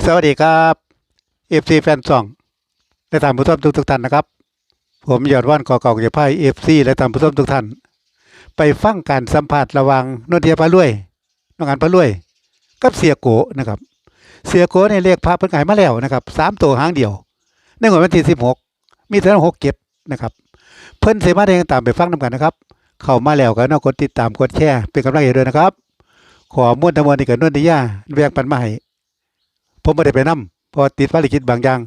สวัสดีครับเอฟซีแฟนซองและท่านผู้ชมทุกทุกท่านนะครับ ผมยอดว่านก่อเก่าเกี่ยไพ่เอฟซีและท่านผู้ชมทุกท่าน ไปฟังการสัมผัสระว่างนนเทียพระรวยน้องอันพระรวยกับเสียโกนะครับ เสียโกในเลขพระเพิ่นขายมาแล้วนะครับสามตัวหางเดียว ในงววันที่สิบหกมีเท่าหกเก็บนะครับ เพิ่นเสมาได้ตามไปฟังนำกันนะครับ เข้ามาแล้วก็นอกกดติดตามกดแชร์เป็นกำลังใจด้วยนะครับ ขอมุ่นตะมวลนี่กับนนทิยาแวกปันมาให้ ผมไม่ได้ไปนํเพราะติดภารกิจบางอย่าง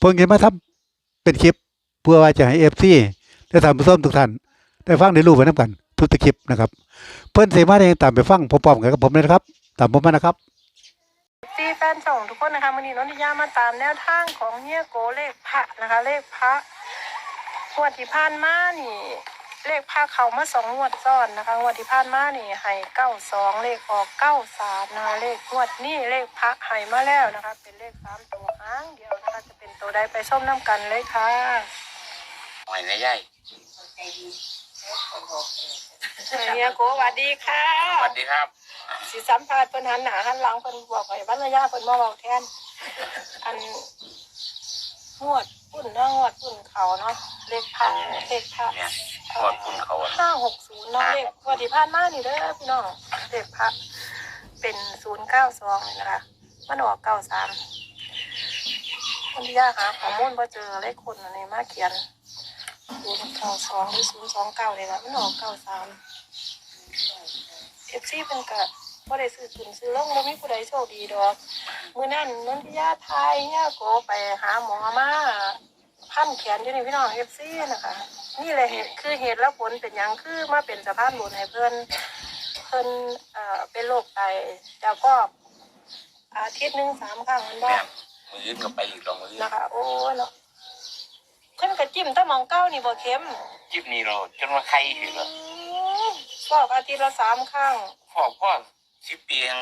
ผมเห็นมาทำเป็นคลิปเพื่อว่าจะให้เอฟซีได้ทำผู้ชมทุกท่านได้ฟังได้รู้ไปน้ำกัน ทุกคลิปนะครับ เพิ่อนเสมาเองตามไปฟังพร้อมๆกันกับผมเลยนะครับตามผมมานะครับซีแฟนส่งทุกคนนะคะวันนี้น้องนิยามาตามแนวทางของเฮียโกเลขพระนะคะ เลขพระงวดที่ผ่านมานี่ เลขพระเขามาสองงวดซ้อนนะคะงวดที่ผ่านมานี่ให้เก้าสองเลขออกเก้าสามนะคะเลขงวดนี่เลขพระให้มาแล้วนะคะ เป็นเลขสามตัวหางเดียวนะคะจะเป็นตัวใดไปส้มน้ำกันเลยค่ะหอยนะยายเฮียโกสวัสดีค่ะสวัสดีครับสิสัมภาษณ์เพิ่นหันหน้าหันหลังเพิ่นบอกให้บรรยาเพิ่นมาเว้าแทน อันงวดปุ่นเนาะงวดปุ่นเขาเนาะเลขพันเลขพันเนี่ยทอดคุณเขาอะห้าหกศูนย์เนาะเลขงวันที่ผ่านมานี่เด้อพี่น้องเลขพักเป็นศูนย์เก้าสองนี่นะคะมันออกเก้าสามคนที่ยากหาข้อมูลพอเจอเลขคนอันนี้มาเขียนศูนย์เก้าสองหรือศูนย์สองเก้าเลยละมันออกเก้าสามเอฟซีเป็นกะบ่ได้ซื้อขึ้นซื้อลงบ่มีผู้ใดโชคดีดอก มื้อนั้นนนทิยาไทยเนี่ยโกไปหาหมอมา พันแขนอยู่นี่พี่น้องเอฟซีนะคะ นี่แหละเหตุคือเหตุและผลเป็นหยังคือมาเป็นสะพานบุญให้เพิ่นเพิ่นเอ่อเป็นโรคไตแล้วก็อาทิตย์หนึงสามครั้งมันบ่เนี่ยมือก็ไปอีกสองมือนะคะ โอ้ยเนาะเพิ่นก็จิ้มแตะมองเก้านี่บ่เข็มจิบนี่เราจนว่าใครถึงอืมบอกอาทิตย์ละสามครั้งพ่อพ่อสิบปียัง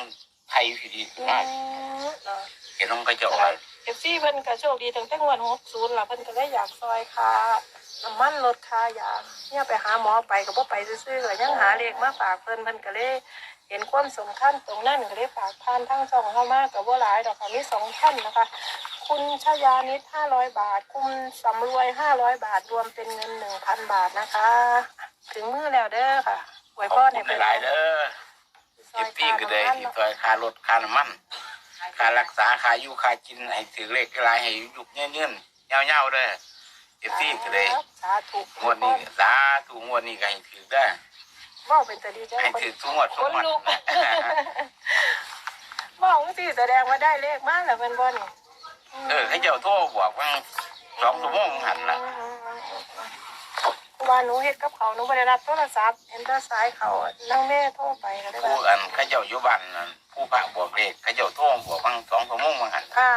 ไทยผิดดีอืมากมเนาะเห็นน้องก็จะเอาไว้ เอฟซีเพิ่นก็โชคดีตั้งแต่งวดหกศูนย์ล่ะเพิ่นก็เลยอยากซอยค่าน้ำมันลดค่ายาเนี่ยไปหาหมอไปก็บ่ไปซื่อๆก็ยังหาเลขมาฝากเพิ่นเพิ่นก็เลยเห็นความสำคัญตรงนั้นก็เลยฝากผ่านทั้งช่องเข้ามากับบ่หลายดอกค่ะมีสองท่านนะคะ คุณชยานิดห้าร้อยบาท คุณสำรวยห้าร้อยบาทรวมเป็นเงินหนึ่งพันบาทนะคะ ถึงมือแล้วเด้อค่ะไว้ขพ่ออบให้คุณเพิ่นหลายๆเด้อซอจิบปีค่าก็ได้น้ำมันที่เนาะตัวค่ารถค่าน้ำมัน ค่ารักษาค่าอยู่ค่ากินให้ถือเลขหลายให้ยุบเงื่อนๆเงาๆเด้อจิบปีก็ได้สาธุงวดนี้สาธุงวดนี้ก็ให้ถือได้ว่าเป็นตาดีใจให้คนถือทุกงวดคทุกนงวดลุกว่าของที่แสดงว่าได้เลขมากแล้วเป็นบ่นี่เออให้เจ้าโทรบอกว่าสองชั่วโมงหันละว่าหนูเฮ็ดกับเขาวหนูบ่ได้รับโทรศัพท์เห็นแต่สายเขานั่งแม่โทรไปก็ได้ผู้ว่าอันเขาเจ้าอยู่บ้านนั่น ผู้พระบอกเลขเขาเจ้าโทรบอกว่าสองชั่วโมงมาหันค่ะ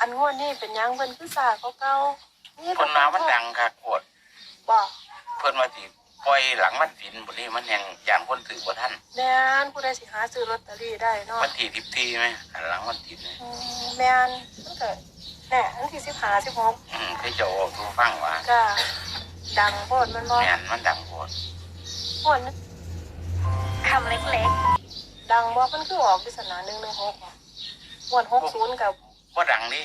อันงวดนี้เป็นหยังเพิ่นคือสาเขาเก่านี่คนมามันดังค่ะกดบ่เพิ่นมาสิปล่อยหลังมันสินบนนี้มันยังอย่างคนถือบ่ท่านแม่นผู้ใดสิหาซื้อลอตเตอรี่ได้เนาะมันทีทิพทีไหมหันหลังมันติดเนี่ยอืมแม่นมันก็แน่อันที่15 16อืมเขาเจ้าออกทูฟังว่าก็ดังโพดมันบ่แม่นมันดังโคตรโพดมัน คำเล็ก ดังบ่มันคือออกปริศนา116อะงวด60กับว่าดังดิ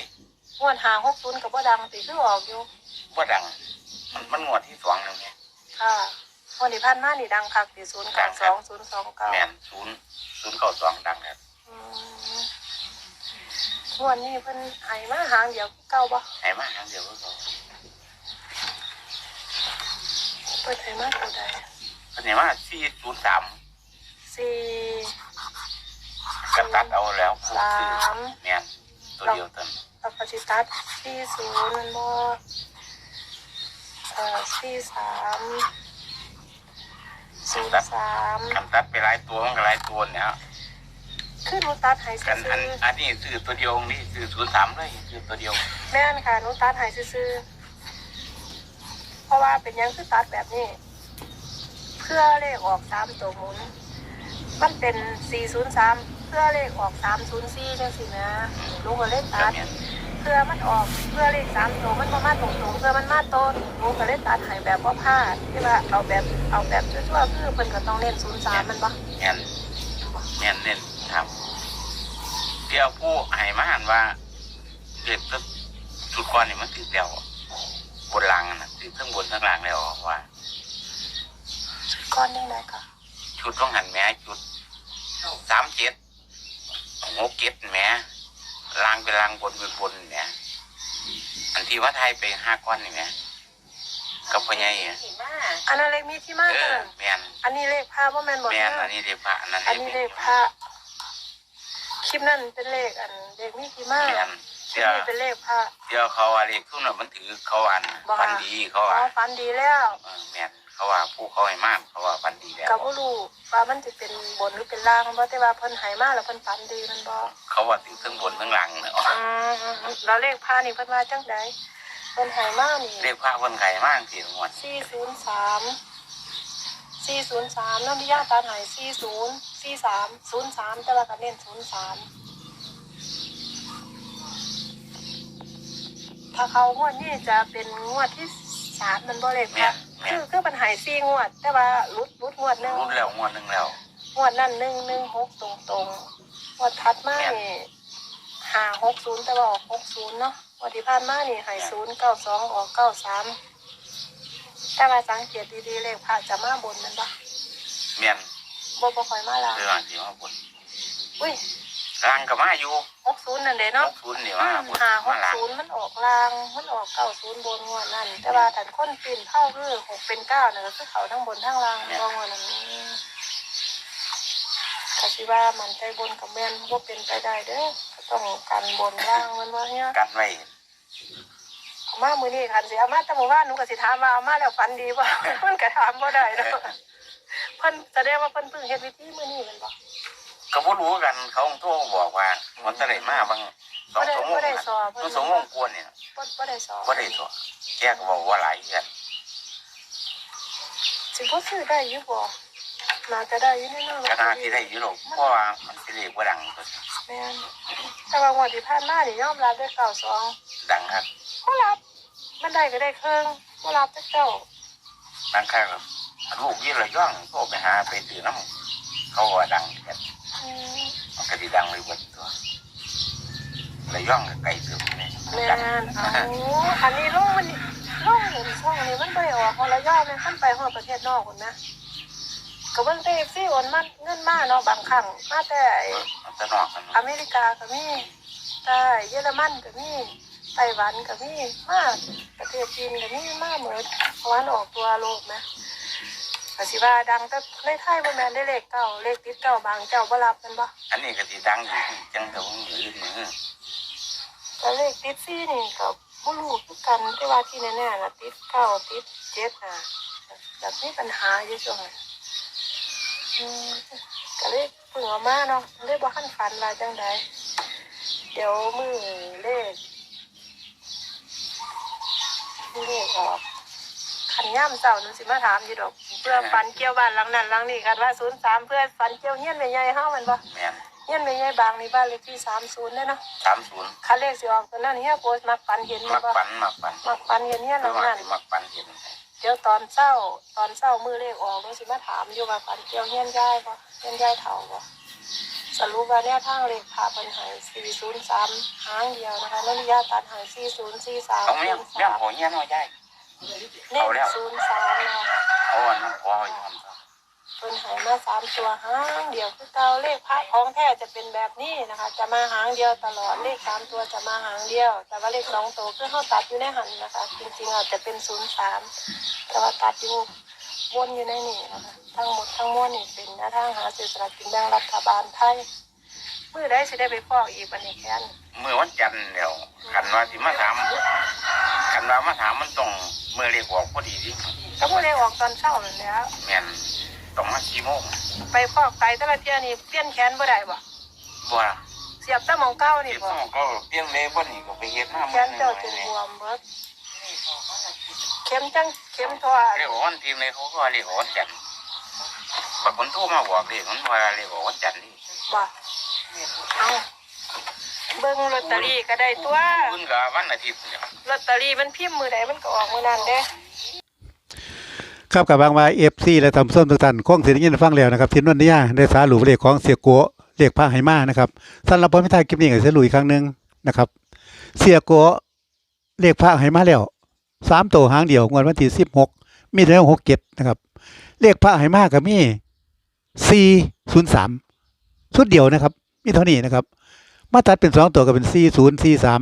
งวด5 60กับบ่ดังติคือออกอยู่ว่าดัง มันมันงวดที่สองนึงเนี่ยค่ะวันที่ผ่านมานี่ดังคักที่ศูนย์เก้าสองศูนย์สองเก้าแม่นศูนย์ศูนย์เก้าสองดังครับวันนี้เพิ่นใหายมาหางเดียวคือเก่าบ่ให้มาทางเดียวก็พอเปิดใหายมาเท่าใดเพิ่นเห็นว่าสี่ศูนย์สามสี่ ก็ตัดเอาแล้วพูดสาคือมแม่นตัวเดียวเตันปกติตัดสี่ศูนย์มันบ่เอ่อสี่สามศูนย์สามคันตัดไปหลายตัวมันก็หลายตัวเนี่ยคือหนูตัดใหายกันอันซื่ออันนี้ซื้อตัวเดียวนี่ซื้อศูนย์สามเลยซื้อตัวเดียวๆแม่นค่ะหนูตัดใหายซื่อๆเพราะว่าเป็นหยังคือตัดแบบนี้ เพื่อเลขออกสามตัวหมุน มันเป็น403 เพื่อเลขออก304จังสินะลูกก็เลขก็ตัดแม่นเพื่อมันออกเพื่อเลข3ตัวมันมามาตรงๆเพื่อมันมาต้นลูกก็เลขตัดให้แบบว่าพลาดที่ว่าเอาแบบเอาแบบชั่วๆคือเพิ่นก็ต้องเน้น03มันบ่แม่นแม่นเน้นครับเที่ยวผู้ให้มาหันว่าเด็กก็สุดก่อนนี่มันติดเดียวบนหลังนะติดทั้งบนทั้งล่างแล้วว่าก้อนยังไงก็ชุดต้องหันแหม่จุดสามเจ็ด หกเจ็ดแหม่ลางเป็นลางบนเป็นบนแหม่อันที่ว่าไทยไปห้าก้อนนี่แหม่กับพ่อใหญ่อะอันนั้นเลขมีที่มากเอเลอยแมนอันนี้เลขผ้าว่าแมนบอกแมนนะอันนี้เด็กพระอันนั้นอันนี้เลขผ้าคลิปนั่นเป็นเลขอันเลขมีที่มากแมนคลิเดี๋ปยวนี้เป็นเลขผ้าเดี๋ยวเขาว่าเลขทุนน่ะมันถือเขาอันบ่ฟันดีเขาอ๋อว่าฟันดีแล้ว เออแมน เขาว่าผู้เขาให้มากเขาว่าฟันดีแล้วกับผู้รู้ว่ามันจะเป็นบนหรือเป็นล่างเพราะแต่ว่าเพิ่นใหายมากแล้วเพิ่นฟันดีมันบอกเขาว่าถือทั้งบนทั้งหลังเนาะอืมแล้วเลขผ้านี่เพิ่นว่าจังไดเพิ่นใหายมากนี่เลขพระคนไข่มากสิงวดสี่ศูนย์สามสี่ศูนย์สามน้ำพิยาตาหายสี่ศูนย์สี่สามศูนย์สามแต่ว่าก็เน้นศูนย์สามถ้าเขางวดนี้จะเป็นงวดที่สามมันบ่เลขแมค่ะนแม คืนอคือปัญหาสี่งวด แต่ว่ารุดรุดงวดหนึ่งรุ่นแล้วงวดหนึ่งแล้วงวดนั่นหนึ่งหนึ่งหกตรงตรงๆงวดทัดมานี่หาหกศูนย์แต่ว่าออกหกศูนย์เนาะงวันที่ผ่านมานี่ใหายศูนย์เก้าสองออกเก้าสามแต่ว่าสังเกตดีๆเลขพระจะมาบนแมันปะแมนบ่บ่ค่อยมาละเรื่องที่มาบนอุ้ยล่างกับมาอยู่ หกศูนย์นั่นเด้หเนาะกศูนย์นี่อืมามบนหาหมากหลังศูนย์มันออกลาง มันออกเก้าศูนย์บนงวดนั่น แต่ว่าถันค้นปีนเท่าคือหกเป็นเก้าเนี่ยก็คือเขาทั้งบนทั้งล่างบ่งวดนั้นก็สิว่ามันใจบนกับแม่นบ่เป็นไปได้เด้อก็ต้องกันบนล่างมันว่าเนี่ยกันไว้เอามามื้อนี้คันสิเอามาแต่หมู่บ้านหนูก็สิถามว่าเอามาแล้วฝันดีบ่เพิ่นก็ถามบ่ได้เนาะเพิ่นแสดงว่าเพิ่นเพิ่งเฮ็ดวิธีมื้อนี้แม่นบ่ ก็บ่รู้กันเขาโทรบอกว่า มันจะได้มาบางสองบ่ได้ชั่วโมงบ่ได้นะสอบมันสองโมงกวนเนี่ยบ่บ่ได้สอนบ่ได้ตัวแกก็บอกว่าหลายกันสิบ่ซื้อได้อยู่บ่น่าจะได้อยู่แน่นอนก็น่าที่ได้อยู่หรอกเพราะว่ามันสิเรียกว่าดังตัวแม่นแต่ว่างวดที่ผ่านมานี่ยอมรับด้วย92ดังครับบ่รับ มันได้ก็ได้เครื่องบ่รับจักเจ้าดังค่าครับลูกยี่ระย่องโทรไปหาไปถือน้ำเขาว่าดังกันอื มมันก็ดีดังเลยเบนตัวระย่องกับไก่ถือนี่แม่ดังนเอาอันนี้ลงมันลงเห็นช่องนี้มันบ่ได้ออกฮอดระยองแม่นมันไปฮอดประเทศนอกพุ่นนะก็เบิ่งแต่ซี่โอนมาเงินมาเนาะบางครั้งมาแต่ไอ้มันจะนอกกันอเมริกาก็มีใต้เยอรมันก็มีไต้หวันก็มีมาประเทศจีนก็มีมาหมดเพราะว่าออกตัวโลกนะ ก็สิว่าดังแต่ในไทยบ่แม่นได้เลขเก้าเลขติดเก้าบางเจ้าบ่รับแมันบ่อันนี้ก็ดีดังอยู่จังแต่ว่ามือมือแต่เลขติดซี่นี่ก็บ่รู้คือกันแต่ว่าที่แน่ๆน่ะติดเก้าติดเจ็ดน่ะแบบมีปัญหาอยู่จังเลยอืมก็เลยเพิ่งเอามาเนาะเลยบ่คันฝันว่าจังไดเดี๋ยวมือเลขมือเลขออก ขันย่ามเจ้าหนูสิมาถามอยู่ดอก เพื่อฝันเกี่ยวบ้านหลังนั้นหลังนี้กันว่า03เพื่อฝันเกี่ยวเฮียนแม่ใหญ่เฮาแม่นบ่แม่นเฮียนแม่ใหญ่บางนี่บ้านเลขที่30เด้อเนาะสามศูนย์คันเลขสิออกตัวนั้นเฮียโพสต์มักฝันเห็นมัแม่กบ่ปันมักปันมักฝันเห็นเฮียนหหรืลัองว่านั้นสิมักปันเห็นเดี๋ยวตอนเช้าตอนเช้ามือเลขออกหนูสิมาถามอยู่ว่าฝันเกี่ยวเฮียนยายบ่เฮียนยายเฒ่าบ่สรุปว่าแนวทางเลขพาเพิ่นให้403หางเดียวนะคะแล้วนิยาตัดให้4043เขาเมี่ยงเมี่ยงหัวเงี้ยน้อยใหญ่ เน้น03เนาะเอาอันนั้นพออยู่ครับเพิ่นให้มาสามตัวหางเดียวคือเก่าเลขพระของแท้จะเป็นแบบนี้นะคะ จะมาหางเดียวตลอดเลขสามตัวจะมาหางเดียว แต่ว่าเลขสองตัวคือเขาตัดอยู่ในหันนะคะ จริงๆอาจจะเป็นศูนย์สามแต่ว่าตัดอยู่วนอยู่ในนี่นะคะทั้งหมดทั้งมวลนี่เป็นแนวทางหาสื่อสลากกินแบ่งรัฐบาลไทยมือได้สิได้ไปฟอกอีกวันนี้แค่นเมื่อวันจันทร์เดียวกันว่าที่มาถามกัน ว่ามาถามมันต้องเมื่อเรียกออกพอดีดิก็มือได้ออกตอนเช้านั่นแหล้วแม่นต้องมากี่โมงไปฟอกไตแต่ละเที่ยนี่เปลี่ยนแขนบ่ได้บ่บ่ล่ะเสียบแตะมองเก้านี่เก็บบ่สมองก็เปลี่ยนเลยบ่นี่ก็ไปเฮ็ดหน้าแขนเจ้าจนบวมเบิดเข็มจังเข็มทอเรียกว่าวันทีมเลยเขาก็เรียกว่าวันจันทร์บางคนโทรมาบอกเรียกมันว่าเรียกว่าวันจันทร์นี่บ่เอาเบิ่งลอตเตอรี่ก็ได้ตัว คุณก็วันอาทิตย์เนี่ย ลอตเตอรี่มันพิมพ์มือใดมันก็ออกมือนั้นเด้ครับกับบางมาเอฟซีและทำส้มทุกท่านคงเสียงยินฟังแล้วนะครับที่นนทิยาได้สารุปเลขของเสียโกเรียกพระไหมานะครับสำหรับผมไม่ทายคลิปนี้ก็จะลุยอีกครั้งหนึ่งนะครับ เสียโกเรียกพระไหมาแล้วสามตัวหางเดียวงวดวันที่สิบหกมีแล้วหกเจ็ดนะครับเรียกพระไหมากับมีสี่ศูนย์สามชุดเดียวนะครับ มีเท่านี้นะครับ มาตัดเป็นสองตัวก็เป็นสี่ศูนย์สี่สาม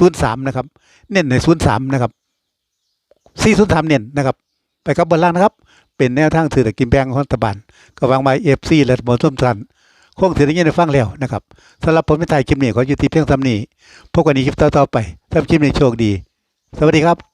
ศูนย์สามนะครับ เน้นในศูนย์สามนะครับสี่ศูนย์สามเน้นนะครับ ไปกับบนล่างนะครับ เป็นแนวทางสื่อตะกินแบงของรัฐบาลก็วางไว้เอฟซีและบนส้มสันคงถือได้ยินได้ฟังแล้วนะครับสำหรับผมไม่ถ่ายคลิปนี้ขออยู่ที่เพียงเทำนี้พบกันในคลิปต่อๆไปทำคลิปในโชคดี สวัสดีครับ